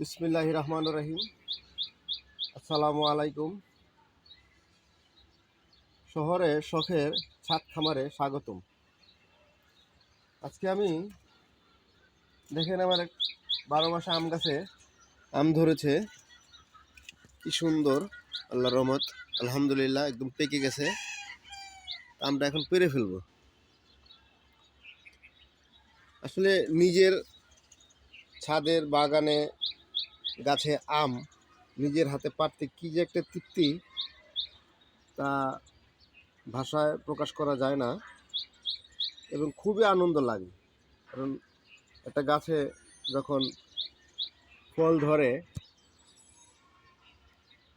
বিসমিল্লাহ রহমান রহিম। আসসালামু আলাইকুম। শহরে শখের ছাদ খামারে স্বাগতম। আজকে আমি দেখেন আমার এক বারো মাসে আম গাছে আম ধরেছে। কি সুন্দর আল্লাহ রহমত, আলহামদুলিল্লাহ, একদম পেকে গেছে। আমটা এখন পেরে ফেলব। আসলে নিজের ছাদের বাগানে গাছে আম, নিজের হাতে পারতে কী যে একটা তৃপ্তি তা ভাষায় প্রকাশ করা যায় না এবং খুবই আনন্দ লাগে। কারণ একটা গাছে যখন ফল ধরে,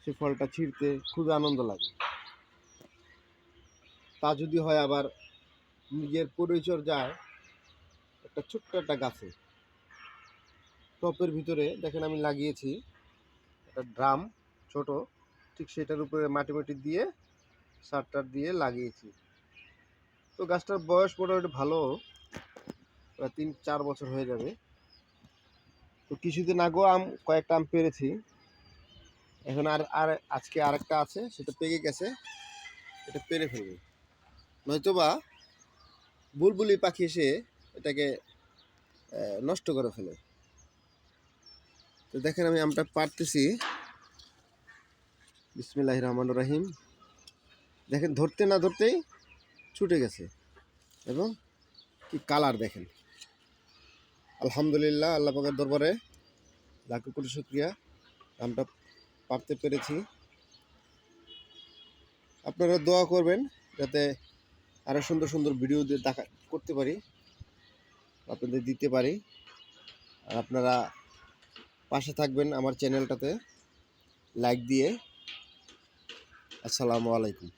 সে ফলটা ছিঁড়তে খুবই আনন্দ লাগে। তা যদি হয় আবার নিজের পরিচর্যায় একটা ছোট্ট একটা গাছে টপের ভিতরে, দেখেন আমি লাগিয়েছি একটা ড্রাম ছোট, ঠিক সেটার উপরে মাটি মাটি দিয়ে সার টার দিয়ে লাগিয়েছি। তো গাছটার বয়স মোটামুটি ভালো, প্রায় তিন চার বছর হয়ে যাবে। তো কিছুদিন আগেও আম, কয়েকটা আম পেরেছি। এখন আর আর আজকে আরেকটা আছে, সেটা পেকে গেছে, এটা পেরে ফেলবে। নয়তোবা বুলবুলি পাখি এসে এটাকে নষ্ট করে ফেলে। তো দেখেন আমি আমটা পারতেছি বিসমিল্লাহ রহমান রাহিম। দেখেন ধরতে না ধরতেই ছুটে গেছে। এবং কি কালার দেখেন। আলহামদুলিল্লাহ, আল্লাহ পাকের দরবারে লাখ কোটি শুক্রিয়া। আমটা পারতে পেরেছি। আপনারা দোয়া করবেন যাতে আরও সুন্দর সুন্দর ভিডিও দিয়ে দেখা করতে পারি, আপনাদের দিতে পারি। আর আপনারা পাশে থাকবেন আমার চ্যানেলটাতে। লাইক দিয়ে। আসসালামু আলাইকুম।